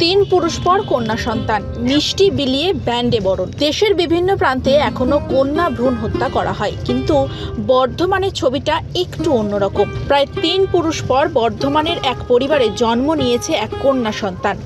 তিন পুরুষ পর কন্যা সন্তান। মিষ্টি বিলিয়ে ব্যান্ডে বরণ। দেশের বিভিন্ন প্রান্তে এখনও কন্যা ভ্রূণ হত্যা করা হয়। কিন্তু বর্ধমানের ছবিটা একটু অন্যরকম। প্রায় তিন পুরুষ পর বর্ধমানের এক পরিবারে জন্ম নিয়েছে এক কন্যা সন্তান।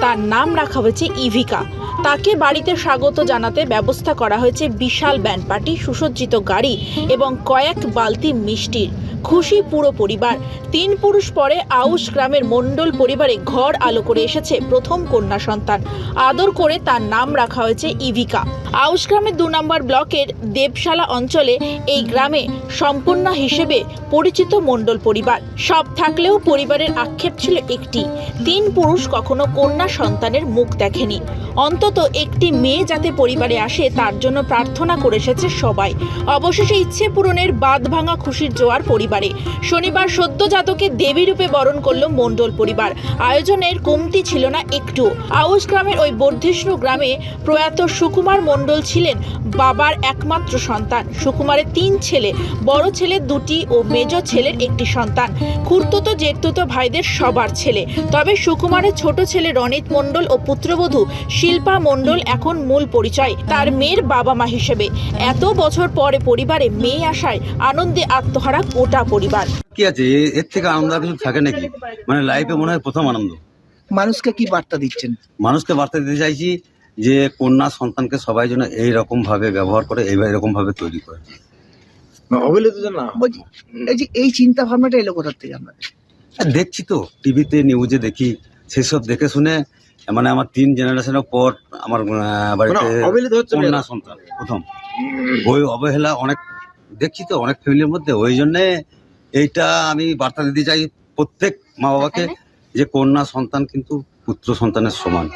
তার নাম রাখা হয়েছে ইভিকা। তাকে বাড়িতে স্বাগত জানাতে ব্যবস্থা করা হয়েছে বিশাল ব্যান্ড পার্টি, সুসজ্জিত গাড়ি এবং কয়েক বালতি মিষ্টির। খুশি পুরো পরিবার। তিন পুরুষ পরে আউশ গ্রামের মণ্ডল পরিবারে ঘর আলো করে এসেছে প্রথম কন্যা সন্তান। আদর করে তার নাম রাখা হয়েছে ইভিকা। আউশ গ্রামের দু নম্বর ব্লকের দেবশালা অঞ্চলে এই গ্রামে সম্পূর্ণ হিসেবে পরিচিত মণ্ডল পরিবার। সব থাকলেও পরিবারের আক্ষেপ ছিল একটি। তিন পুরুষ কখনো কন্যা সন্তানের মুখ দেখেনি। অন্তত একটি মেয়ে যাতে পরিবারে আসে, তার জন্য প্রার্থনা করে এসেছে সবাই। অবশেষে ইচ্ছে পূরণের বাদ ভাঙা খুশির জোয়ার পরিবারে শনিবার সদ্যজাতকে দেবী রূপে বরণ করল মণ্ডল পরিবার। আয়োজনের কমতি ছিল না একটু। আউশ গ্রামের ওই বর্ধিষ্ণু গ্রামে প্রয়াত সুকুমার মণ্ডল ছিলেন বাবার একমাত্র সন্তান। সুকুমারের তিন ছেলে, বড় ছেলে দুটি ও মেজ ছেলের একটি সন্তান। খুর্তুতো জেঠতুতো ভাইদের সবার ছেলে। তবে সুকুমারের ছোট ছেলে রনিত মণ্ডল ও পুত্রবধূ শিল্পা মণ্ডল এখন মূল পরিচয় তার মেয়ের বাবা মা হিসেবে। এত বছর পরে পরিবারে মেয়ে আসায় আনন্দে আত্মহারা গোটা পরিবার। কি আছে? এর থেকে আনন্দ আর কিছু থাকে নাকি? মানে লাইফে মনে হয় প্রথম আনন্দ। মানুষকে কি বার্তা দিচ্ছেন? মানুষকে বার্তা দিতে চাইছি যে কন্যা সন্তানকে সবাই যেন এইরকম ভাবে ব্যবহার করে এইভাবে এরকম ভাবে তৈরি করে। অবহেলিত না। বলছি এই যে এই চিন্তা ভাবনাটা এলো কোথার থেকে আপনাদের? দেখছি তো টিভিতে নিউজে দেখি সেসব দেখে শুনে মানে আমার তিন জেনারেশনের পর আমার বাড়িতে হচ্ছে কন্যা সন্তান প্রথম। ওই অবহেলা অনেক দেখছি তো অনেক ফ্যামিলির মধ্যে ওই জন্যে এইটা আমি বার্তা দিতে চাই প্রত্যেক মা বাবাকে যে কন্যা সন্তান কিন্তু পুত্র সন্তানের সমান।